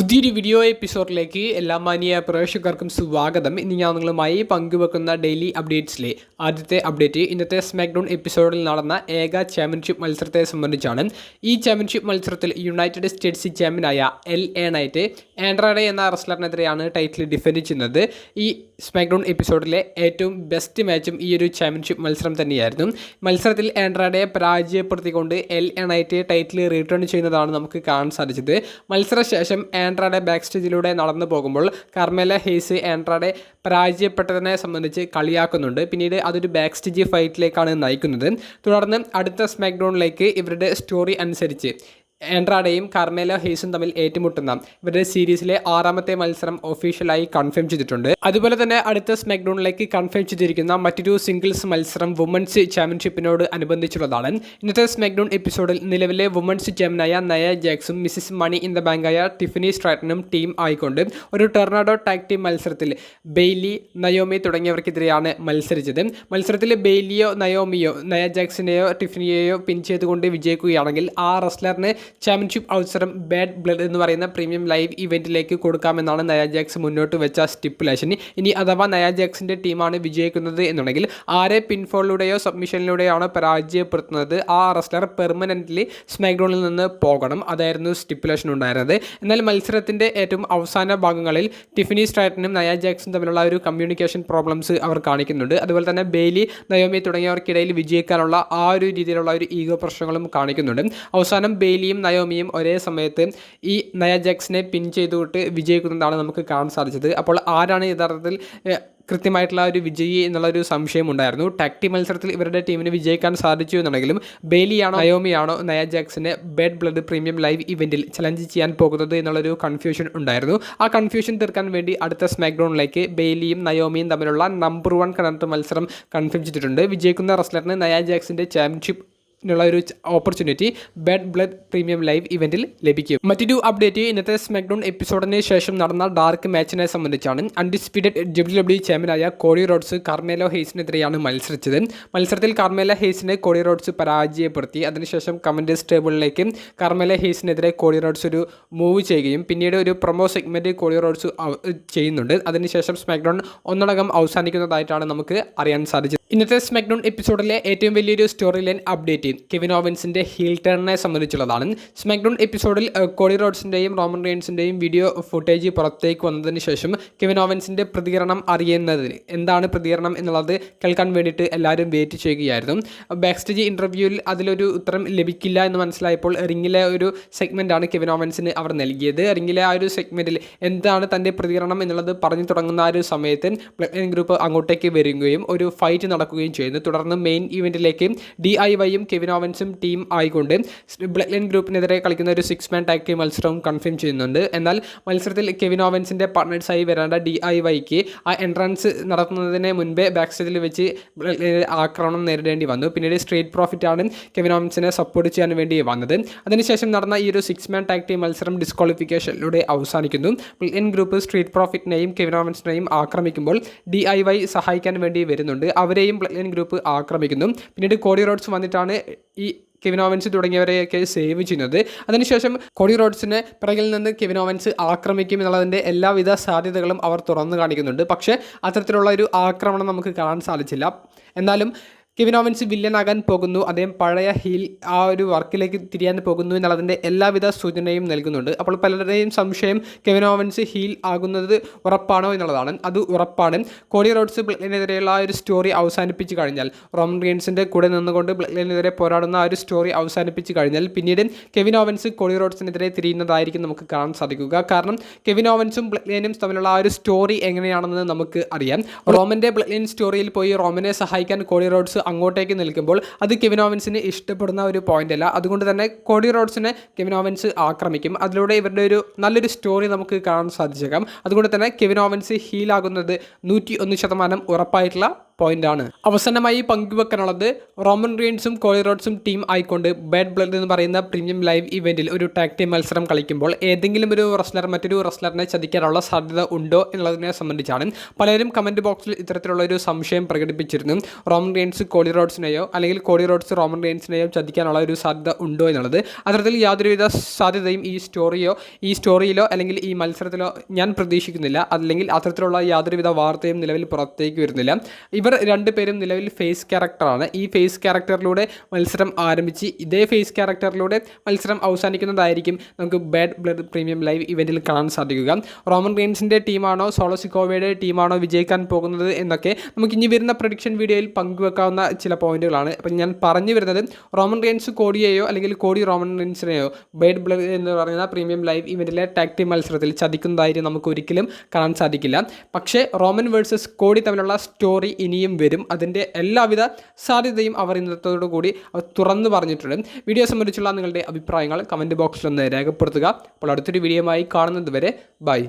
പുതിയൊരു വീഡിയോ എപ്പിസോഡിലേക്ക് എല്ലാ മാനിയ പ്രേക്ഷകർക്കും സ്വാഗതം. ഇന്ന് ഞാൻ നിങ്ങളുമായി പങ്കുവെക്കുന്ന ഡെയിലി അപ്ഡേറ്റ്സിലെ ആദ്യത്തെ അപ്ഡേറ്റ് ഇന്നത്തെ സ്മാക്ഡൗൺ എപ്പിസോഡിൽ നടന്ന ഏക ചാമ്പ്യൻഷിപ്പ് മത്സരത്തെ സംബന്ധിച്ചാണ്. ഈ ചാമ്പ്യൻഷിപ്പ് മത്സരത്തിൽ യുണൈറ്റഡ് സ്റ്റേറ്റ്സ് ചാമ്പ്യനായ എൽ എ നൈറ്റ് ആൻഡ്രാഡെ എന്ന റെസ്ലറിനെതിരെയാണ് ടൈറ്റിൽ ഡിഫെൻഡ് ചെയ്യുന്നത്. ഈ സ്മാക്ഡൗൺ എപ്പിസോഡിലെ ഏറ്റവും ബെസ്റ്റ് മാച്ചും ഈ ഒരു ചാമ്പ്യൻഷിപ്പ് മത്സരം തന്നെയായിരുന്നു. മത്സരത്തിൽ ആൻഡ്രാഡയെ പരാജയപ്പെടുത്തിക്കൊണ്ട് L A Knight title return ചെയ്യുന്നതാണ് നമുക്ക് കാണാൻ സാധിച്ചത്. മത്സരശേഷം ആൻഡ്രാഡെ ബാക്ക് സ്റ്റേജിലൂടെ നടന്നു പോകുമ്പോൾ കർമ്മല ഹെയ്സ് ആൻഡ്രാഡെ പരാജയപ്പെട്ടതിനെ സംബന്ധിച്ച് കളിയാക്കുന്നുണ്ട്. പിന്നീട് അതൊരു ബാക്ക് സ്റ്റേജ് ഫൈറ്റിലേക്കാണ് നയിക്കുന്നത്. തുടർന്ന് അടുത്ത സ്മാക്ഡൗണിലേക്ക് ഇവരുടെ സ്റ്റോറി അനുസരിച്ച് ആൻഡ്രാഡയും കർമേല ഹെയ്സും തമ്മിൽ ഏറ്റുമുട്ടുന്ന ഇവരുടെ സീരീസിലെ ആറാമത്തെ മത്സരം ഒഫീഷ്യലായി കൺഫേം ചെയ്തിട്ടുണ്ട്. അതുപോലെ തന്നെ അടുത്ത സ്മാക്ഡൌണിലേക്ക് കൺഫേം ചെയ്തിരിക്കുന്ന മറ്റൊരു സിംഗിൾസ് മത്സരം വുമൻസ് ചാമ്പ്യൻഷിപ്പിനോട് അനുബന്ധിച്ചുള്ളതാണ്. ഇന്നത്തെ സ്മാക്ഡൌൺ എപ്പിസോഡിൽ നിലവിലെ വുമൻസ് ചാമ്പ്യനായ നയ ജാക്സും മിസിസ് മണി ഇൻ ദ ബാങ്കായ ടിഫിനി സ്ട്രാറ്റനും ടീം ആയിക്കൊണ്ട് ഒരു ടെർണാഡോ ടാക് ടീം മത്സരത്തിൽ ബെയ്ലി നയോമി തുടങ്ങിയവർക്കെതിരെയാണ് മത്സരിച്ചത്. മത്സരത്തിൽ ബെയ്ലിയോ നയോമിയോ നയ ജാക്സിനെയോ ടിഫിനിയെയോ പിൻ ചെയ്തുകൊണ്ട് വിജയിക്കുകയാണെങ്കിൽ ആ റെസ്ലറിന് ചാമ്പ്യൻഷിപ്പ് അവസരം ബാഡ് ബ്ലഡ് എന്ന് പറയുന്ന പ്രീമിയം ലൈവ് ഇവന്റിലേക്ക് കൊടുക്കാമെന്നാണ് നയാജാക്സ് മുന്നോട്ട് വെച്ച സ്റ്റിപ്പുലേഷൻ ഇനി അഥവാ നയാജാക്സിന്റെ ടീമാണ് വിജയിക്കുന്നത് എന്നുണ്ടെങ്കിൽ ആരെ പിൻഫോളിലൂടെയോ സബ്മിഷനിലൂടെയോ ആണ് പരാജയപ്പെടുത്തുന്നത് ആ റെസ്ലർ പെർമനന്റ്ലി സ്മാക്ഡൗണിൽ നിന്ന് പോകണം അതായിരുന്നു സ്റ്റിപ്പുലേഷൻ ഉണ്ടായിരുന്നത്. എന്നാൽ മത്സരത്തിന്റെ ഏറ്റവും അവസാന ഭാഗങ്ങളിൽ ടിഫിനി സ്ട്രാറ്റനും നയാജാക്സും തമ്മിലുള്ള ഒരു കമ്മ്യൂണിക്കേഷൻ പ്രോബ്ലംസ് അവർ കാണിക്കുന്നുണ്ട്. അതുപോലെ തന്നെ ബെയിലി നയോമി തുടങ്ങിയവർക്കിടയിൽ വിജയിക്കാനുള്ള ആ ഒരു രീതിയിലുള്ള ഒരു ഈഗോ പ്രശ്നങ്ങളും കാണിക്കുന്നുണ്ട്. അവസാനം ബെയിലിയും നയോമിയും ഒരേ സമയത്ത് ഈ നയ ജാക്സിനെ പിൻ ചെയ്തുകൊണ്ട് വിജയിക്കുന്നതാണ് നമുക്ക് കാണാൻ സാധിച്ചത്. അപ്പോൾ ആരാണ് യഥാർത്ഥത്തിൽ കൃത്യമായിട്ടുള്ള ഒരു വിജയി എന്നുള്ള ഒരു സംശയം ഉണ്ടായിരുന്നു. ടാക്ടി മത്സരത്തിൽ ഇവരുടെ ടീമിന് വിജയിക്കാൻ സാധിച്ചു എന്നുണ്ടെങ്കിലും ബെയിലിയാണോ നയോമിയാണോ നയ ജാക്സിനെ ബെഡ് ബ്ലഡ് പ്രീമിയം ലൈവ് ഇവന്റിൽ ചലഞ്ച് ചെയ്യാൻ പോകുന്നത് എന്നുള്ളൊരു കൺഫ്യൂഷൻ ഉണ്ടായിരുന്നു. ആ കൺഫ്യൂഷൻ തീർക്കാൻ വേണ്ടി അടുത്ത സ്മാക്ഡൗണിലേക്ക് ബെയിലിയും നയോമിയും തമ്മിലുള്ള നമ്പർ വൺ കണക്ട് മത്സരം കൺഫേം ചെയ്തിട്ടുണ്ട്. വിജയിക്കുന്ന റെസ്ലറിന് നയ ജാക്സിന്റെ ചാമ്പ്യൻഷിപ്പ് നുള്ള ഒരു opportunity bad blood premium live ഇവന്റിൽ ലഭിക്കും. മറ്റൊരു അപ്ഡേറ്റ് ഇന്നത്തെ സ്മാക്ഡൗൺ എപ്പിസോഡിന് ശേഷം നടന്ന ഡാർക്ക് മാച്ചിനെ സംബന്ധിച്ചാണ് അൺഡിസ്പ്യൂട്ടഡ് ഡബ്ല്യു ഡബ്ല്യു ചാമ്പ്യനായ കോഡി റോഡ്സ് കാർമേലോ ഹെയ്സിനെതിരെയാണ് മത്സരിച്ചത്. മത്സരത്തിൽ കാർമേല ഹെയ്സിനെ കോഡി റോഡ്സ് പരാജയപ്പെടുത്തി. അതിനുശേഷം കമന്റേഴ്സ് ടേബിളിലേക്ക് കാർമേല ഹെയ്സിനെതിരെ കോഡി റോഡ്സ് ഒരു മൂവ് ചെയ്യുകയും പിന്നീട് ഒരു പ്രൊമോ സെഗ്മെന്റ് കോഡി റോഡ്സ് ചെയ്യുന്നുണ്ട്. അതിനുശേഷം സ്മാക്ഡൗൺ ഒന്നടങ്കം അവസാനിക്കുന്നതായിട്ടാണ് നമുക്ക് അറിയാൻ സാധിച്ചത്. ഇന്നത്തെ സ്മാക്ഡൗൺ എപ്പിസോഡിലെ ഏറ്റവും വലിയൊരു സ്റ്റോറി ലൈൻ അപ്ഡേറ്റ് കെവിൻ ഓവൻസിന്റെ ഹീൽ ടേണിനെ സംബന്ധിച്ചുള്ളതാണ്. സ്മാക്ഡൗൺ എപ്പിസോഡിൽ കോഡി റോഡ്സിന്റെയും റോമൻ റെയിൻസിന്റെയും വീഡിയോ ഫുട്ടേജ് പുറത്തേക്ക് വന്നതിന് ശേഷം കെവിൻ ഓവൻസിന്റെ പ്രതികരണം അറിയുന്നതിന് എന്താണ് പ്രതികരണം എന്നുള്ളത് കേൾക്കാൻ വേണ്ടിയിട്ട് എല്ലാവരും വെയിറ്റ് ചെയ്യുകയായിരുന്നു. ബാക്ക് സ്റ്റേജ് ഇന്റർവ്യൂവിൽ അതിലൊരു ഉത്തരം ലഭിക്കില്ല എന്ന് മനസ്സിലായപ്പോൾ റിങ്ങിലെ ഒരു സെഗ്മെന്റാണ് കെവിൻ ഓവൻസിന് അവർ നൽകിയത്. റിങ്ങിലെ ആ ഒരു സെഗ്മെന്റിൽ എന്താണ് തന്റെ പ്രതികരണം എന്നുള്ളത് പറഞ്ഞു തുടങ്ങുന്ന ആ ഒരു സമയത്ത് ബ്ലഡ് ഗ്രൂപ്പ് അങ്ങോട്ടേക്ക് വരികയും ഒരു ഫൈറ്റ് നടക്കുകയും ചെയ്യുന്നു. തുടർന്ന് മെയിൻ ഇവന്റിലേക്ക് ഡി ഐ വൈയും കെവിൻ ഓവൻസും ടീം ആയിക്കൊണ്ട് ബ്ലഡ് ലൈൻ ഗ്രൂപ്പിനെതിരെ കളിക്കുന്ന ഒരു സിക്സ് മാൻ ടാക് ടീം മത്സരവും കൺഫേം ചെയ്യുന്നുണ്ട്. എന്നാൽ മത്സരത്തിൽ കെവിൻ ഓവൻസിന്റെ പാർട്ട്നേഴ്സായി വരേണ്ട ഡി ഐ വൈക്ക് ആ എൻട്രൻസ് നടത്തുന്നതിന് മുൻപേ ബാക്ക് സ്റ്റേജിൽ വെച്ച് ആക്രമണം നേരിടേണ്ടി വന്നു. പിന്നീട് സ്ട്രീറ്റ് പ്രോഫിറ്റാണ് കെവിൻ ഓവൻസിനെ സപ്പോർട്ട് ചെയ്യാൻ വേണ്ടി വന്നത്. അതിനുശേഷം നടന്ന ഈ ഒരു സിക്സ് മാൻ ടാക്ടി മത്സരം ഡിസ്ക്വാളിഫിക്കേഷനിലൂടെ അവസാനിക്കുന്നു. ബ്ലഡ് ഗ്രൂപ്പ് സ്ട്രീറ്റ് പ്രോഫിറ്റിനെയും കെവിൻ ഓവൻസിനെയും ആക്രമിക്കുമ്പോൾ ഡി ഐ വൈ സഹായിക്കാൻ വേണ്ടി വരുന്നുണ്ട്. അവരെയും ബ്ലഡ് ലൈൻ ഗ്രൂപ്പ് ആക്രമിക്കുന്നു. പിന്നീട് കോഡി റോഡ്സ് വന്നിട്ടാണ് ഈ കെവിൻ ഓവൻസ് തുടങ്ങിയവരെയൊക്കെ സേവ് ചെയ്യുന്നത്. അതിനുശേഷം കോഡി റോഡ്സിനെ പിറകിൽ നിന്ന് കെവിൻ ഓവൻസ് ആക്രമിക്കും എന്നുള്ളതിന്റെ എല്ലാവിധ സാധ്യതകളും അവർ തുറന്നു കാണിക്കുന്നുണ്ട്. പക്ഷേ അത്തരത്തിലുള്ള ഒരു ആക്രമണം നമുക്ക് കാണാൻ സാധിച്ചില്ല. എന്നാലും കെവിൻ ഓവൻസ് വില്ലനാകാൻ പോകുന്നു. അദ്ദേഹം പഴയ ഹീൽ ആ ഒരു വർക്കിലേക്ക് തിരിയാൻ പോകുന്നു എന്നുള്ളതിന്റെ എല്ലാവിധ സൂചനയും നൽകുന്നുണ്ട്. അപ്പോൾ പലരുടെയും സംശയം കെവിൻ ഓവൻസ് ഹീൽ ആകുന്നത് ഉറപ്പാണോ എന്നുള്ളതാണ്. അത് ഉറപ്പാണ്. കോഡി റോഡ്സ് ബ്ലക്ലിനെതിരെയുള്ള ആ ഒരു സ്റ്റോറി അവസാനിപ്പിച്ച് കഴിഞ്ഞാൽ റോമൻ റീൻസിന്റെ കൂടെ നിന്നുകൊണ്ട് ബ്ലക്ലിനെതിരെ പോരാടുന്ന ആ ഒരു സ്റ്റോറി അവസാനിപ്പിച്ച് കഴിഞ്ഞാൽ പിന്നീട് കെവിൻ ഓവൻസ് കോഡി റോഡ്സിനെതിരെ തിരിയുന്നതായിരിക്കും നമുക്ക് കാണാൻ സാധിക്കുക. കാരണം കെവിൻ ഓവൻസും ബ്ലഡ്ലൈനും തമ്മിലുള്ള ആ ഒരു സ്റ്റോറി എങ്ങനെയാണെന്ന് നമുക്ക് അറിയാം. റോമന്റെ ബ്ലഡ്ലൈൻ സ്റ്റോറിയിൽ പോയി റോമനെ സഹായിക്കാൻ കോഡി റോഡ്സ് അങ്ങോട്ടേക്ക് നിൽക്കുമ്പോൾ അത് കെവിൻ ഓവൻസിന് ഇഷ്ടപ്പെടുന്ന ഒരു പോയിന്റ് അല്ല അതുകൊണ്ട് തന്നെ കോഡി റോഡ്സിനെ കെവിൻ ഓവൻസ് ആക്രമിക്കും. അതിലൂടെ ഇവരുടെ ഒരു നല്ലൊരു സ്റ്റോറി നമുക്ക് കാണാൻ സാധിച്ചേക്കാം. അതുകൊണ്ട് തന്നെ കെവിൻ ഓവൻസ് ഹീലാകുന്നത് നൂറ്റി ഒന്ന് ശതമാനം ഉറപ്പായിട്ടുള്ള പോയിന്റാണ് അവസാനമായി പങ്കുവെക്കാനുള്ളത് റോമൻ റീൻസും കോളി റോഡ്സും ടീം ആയിക്കൊണ്ട് ബാഡ് ബ്ലഡ് എന്ന് പറയുന്ന പ്രീമിയം ലൈവ് ഇവന്റിൽ ഒരു ടാക് ടീം മത്സരം കളിക്കുമ്പോൾ ഏതെങ്കിലും ഒരു റസ്ലർ മറ്റൊരു റസ്ലറിനെ ചതിക്കാനുള്ള സാധ്യത ഉണ്ടോ എന്നുള്ളതിനെ സംബന്ധിച്ചാണ് പലരും കമന്റ് ബോക്സിൽ ഇത്തരത്തിലുള്ള ഒരു സംശയം പ്രകടിപ്പിച്ചിരുന്നു. റോമൻ റീൻസ് കോളി റോഡ്സിനെയോ അല്ലെങ്കിൽ കോളി റോഡ്സ് റോമൻ റീൻസിനെയോ ചതിക്കാനുള്ള ഒരു സാധ്യത ഉണ്ടോ എന്നുള്ളത് അത്തരത്തിൽ യാതൊരുവിധ സാധ്യതയും ഈ സ്റ്റോറിയോ ഈ സ്റ്റോറിയിലോ അല്ലെങ്കിൽ ഈ മത്സരത്തിലോ ഞാൻ പ്രതീക്ഷിക്കുന്നില്ല. അല്ലെങ്കിൽ അത്തരത്തിലുള്ള യാതൊരുവിധ വാർത്തയും നിലവിൽ പുറത്തേക്ക് വരുന്നില്ല. ഇവർ രണ്ടുപേരും നിലവിൽ ഫേസ് ക്യാരക്ടറാണ് ഈ ഫേസ് ക്യാരക്ടറിലൂടെ മത്സരം ആരംഭിച്ച് ഇതേ ഫേസ് ക്യാരക്ടറിലൂടെ മത്സരം അവസാനിക്കുന്നതായിരിക്കും നമുക്ക് ബാഡ് ബ്ലഡ് പ്രീമിയം ലൈവ് ഇവന്റിൽ കാണാൻ സാധിക്കുക. റോമൻ റീൻസിന്റെ ടീമാണോ സോളോ സിക്കോവയുടെ ടീമാണോ വിജയിക്കാൻ പോകുന്നത് എന്നൊക്കെ നമുക്ക് ഇനി വരുന്ന പ്രഡിക്ഷൻ വീഡിയോയിൽ പങ്കുവെക്കാവുന്ന ചില പോയിന്റുകളാണ് അപ്പം ഞാൻ പറഞ്ഞു വരുന്നത് റോമൻ റീൻസ് കോടിയെയോ അല്ലെങ്കിൽ കോടി റോമൻ റീൻസിനെയോ ബേഡ് ബ്ലഡ് എന്ന് പറയുന്ന പ്രീമിയം ലൈവ് ഇവന്റിലെ ടാക് ടീം മത്സരത്തിൽ ചതിക്കുന്നതായിട്ട് നമുക്ക് ഒരിക്കലും കാണാൻ സാധിക്കില്ല. പക്ഷേ റോമൻ വേഴ്സസ് കോടി തമ്മിലുള്ള സ്റ്റോറി ഇനിയും വരും. അതിന്റെ എല്ലാവിധ സാധ്യതയും അവർ ഇന്നത്തോടു കൂടി അവർ തുറന്നു പറഞ്ഞിട്ടുണ്ട്. വീഡിയോ സംബന്ധിച്ചുള്ള നിങ്ങളുടെ അഭിപ്രായങ്ങൾ കമന്റ് ബോക്സിൽ ഒന്ന് രേഖപ്പെടുത്തുക. അപ്പോൾ അടുത്തൊരു വീഡിയോയുമായി കാണുന്നത് വരെ ബൈ.